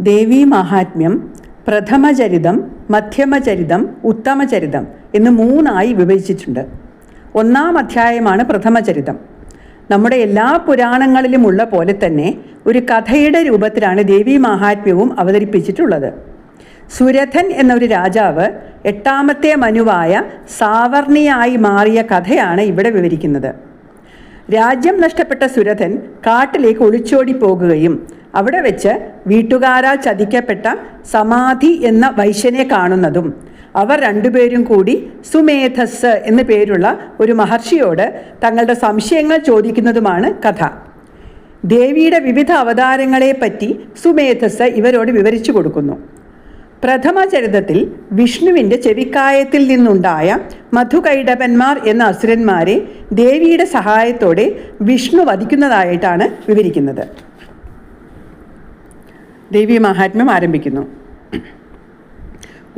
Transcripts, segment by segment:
ദേവീ മാഹാത്മ്യം പ്രഥമചരിതം മധ്യമചരിതം ഉത്തമചരിതം എന്ന് മൂന്നായി വിഭജിച്ചിട്ടുണ്ട്. ഒന്നാം അധ്യായമാണ് പ്രഥമചരിതം. നമ്മുടെ എല്ലാ പുരാണങ്ങളിലും ഉള്ള പോലെ തന്നെ ഒരു കഥയുടെ രൂപത്തിലാണ് ദേവീ മാഹാത്മ്യവും അവതരിപ്പിച്ചിട്ടുള്ളത്. സുരഥൻ എന്നൊരു രാജാവ് എട്ടാമത്തെ മനുവായ സാവർണിയായി മാറിയ കഥയാണ് ഇവിടെ വിവരിക്കുന്നത്. രാജ്യം നഷ്ടപ്പെട്ട സുരഥൻ കാട്ടിലേക്ക് ഒളിച്ചോടി പോകുകയും അവിടെ വെച്ച് വീട്ടുകാരാൽ ചതിക്കപ്പെട്ട സമാധി എന്ന വൈശ്യനെ കാണുന്നതും അവർ രണ്ടുപേരും കൂടി സുമേധസ് എന്നു പേരുള്ള ഒരു മഹർഷിയോട് തങ്ങളുടെ സംശയങ്ങൾ ചോദിക്കുന്നതുമാണ് കഥ. ദേവിയുടെ വിവിധ അവതാരങ്ങളെപ്പറ്റി സുമേധസ് ഇവരോട് വിവരിച്ചു കൊടുക്കുന്നു. പ്രഥമ ചരിതത്തിൽ വിഷ്ണുവിന്റെ ചെവിക്കായത്തിൽ നിന്നുണ്ടായ മധുകൈടപന്മാർ എന്ന അസുരന്മാരെ ദേവിയുടെ സഹായത്തോടെ വിഷ്ണു വധിക്കുന്നതായിട്ടാണ് വിവരിക്കുന്നത്. ദേവി മഹാത്മ്യം ആരംഭിക്കുന്നു.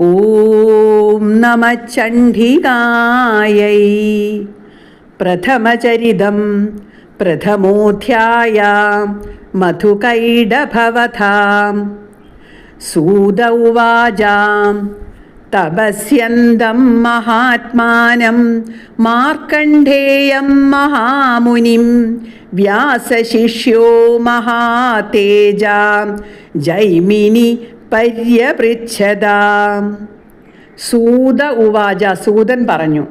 ഓം നമ ചണ്ഡികായൈ. പ്രഥമചരിതം പ്രഥമോധ്യായ മധുകൈഡഭവതാം സൂതൗവാചാം തപസ്യന്തം മഹാത്മാനം മാർക്കണ്ഡേയം മഹാമുനിം വ്യാസശിഷ്യോ മഹാതേജാം ജൈമിനി പര്യപൃച്ഛതാം. സൂത ഉവാച സൂതൻ പറഞ്ഞു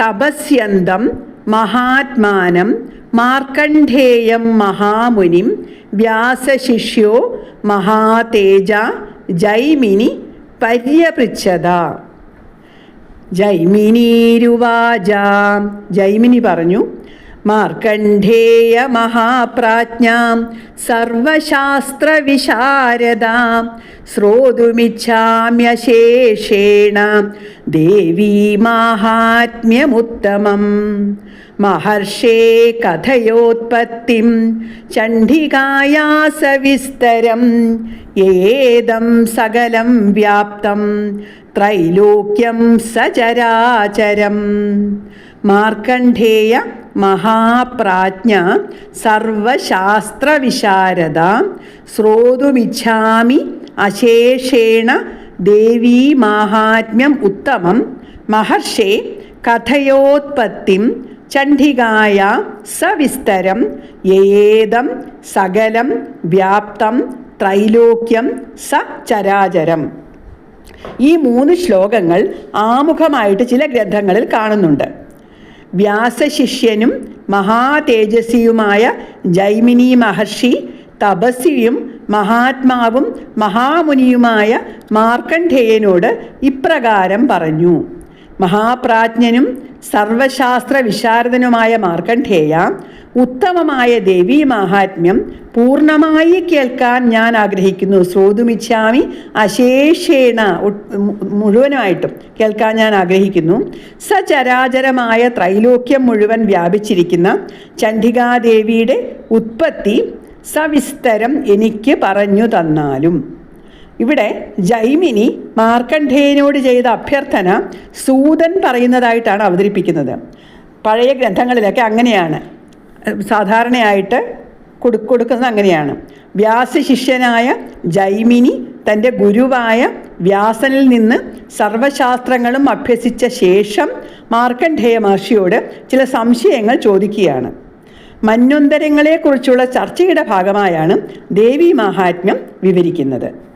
തപസ്യന്തം മഹാത്മാനം മാർക്കണ്ഠേയം മഹാമുനിം വ്യാസശിഷ്യോ മഹാതേജ ജൈമിനി പര്യപൃച്ഛത. ജൈമിനീരുവാച ജൈമിനി പറഞ്ഞു മാർക്കണ്ഡേയ മഹാപ്രാജ്ഞാം സർവശാസ്ത്രവിശാരദാം. ശ്രോതുമിച്ഛാമ്യശേഷേണ ദേവീ മാഹാത്മ്യമുത്തമം. മഹർഷേ കഥയോത്പത്തിം ചണ്ഡികായാ സവിസ്തരം ഏതം സകലം വ്യാപ്തം ത്രൈലോക്യം സചരാചരം. മാർക്കണ്ഡേയ മഹാപ്രാജ്ഞ സർവശാസ്ത്രവിശാരദ ശ്രോതുമിച്ഛാമി അശേഷേണ ദേവീ മാഹാത്മ്യം ഉത്തമം മഹർഷേ കഥയോത്പത്തിം ചണ്ഡികായ സവിസ്തരം യേദം സകലം വ്യാപ്തം ത്രൈലോക്യം സ ചരാചരം ഈ മൂന്ന് ശ്ലോകങ്ങൾ ആമുഖമായിട്ട് ചില ഗ്രന്ഥങ്ങളിൽ കാണുന്നുണ്ട്. വ്യാസശിഷ്യനും മഹാതേജസ്വിയുമായ ജൈമിനി മഹർഷി തപസ്വിയും മഹാത്മാവും മഹാമുനിയുമായ മാർക്കണ്ഠേയനോട് ഇപ്രകാരം പറഞ്ഞു. മഹാപ്രാജ്ഞനും സർവശാസ്ത്ര വിശാരദനുമായ മാർക്കണ്ഠേയ ഉത്തമമായ ദേവീ മാഹാത്മ്യം പൂർണമായി കേൾക്കാൻ ഞാൻ ആഗ്രഹിക്കുന്നു. ശ്രോതുമിച്ഛാമി അശേഷേണ മുഴുവനായിട്ടും കേൾക്കാൻ ഞാൻ ആഗ്രഹിക്കുന്നു. സചരാചരമായ ത്രൈലോക്യം മുഴുവൻ വ്യാപിച്ചിരിക്കുന്ന ചണ്ഡികാദേവിയുടെ ഉത്പത്തി സവിസ്തരം എനിക്ക് പറഞ്ഞു തന്നാലും. ഇവിടെ ജൈമിനി മാർക്കണ്ഠേയനോട് ചെയ്ത അഭ്യർത്ഥന സൂതൻ പറയുന്നതായിട്ടാണ് അവതരിപ്പിക്കുന്നത്. പഴയ ഗ്രന്ഥങ്ങളിലൊക്കെ അങ്ങനെയാണ്. സാധാരണയായിട്ട് കൊടു കൊടുക്കുന്നത് അങ്ങനെയാണ്. വ്യാസശിഷ്യനായ ജൈമിനി തന്റെ ഗുരുവായ വ്യാസനിൽ നിന്ന് സർവശാസ്ത്രങ്ങളും അഭ്യസിച്ച ശേഷം മാർക്കണ്ഠേയ മഹർഷിയോട് ചില സംശയങ്ങൾ ചോദിക്കുകയാണ്. മന്വന്തരങ്ങളെക്കുറിച്ചുള്ള ചർച്ചയുടെ ഭാഗമായാണ് ദേവി മഹാത്മ്യം വിവരിക്കുന്നത്.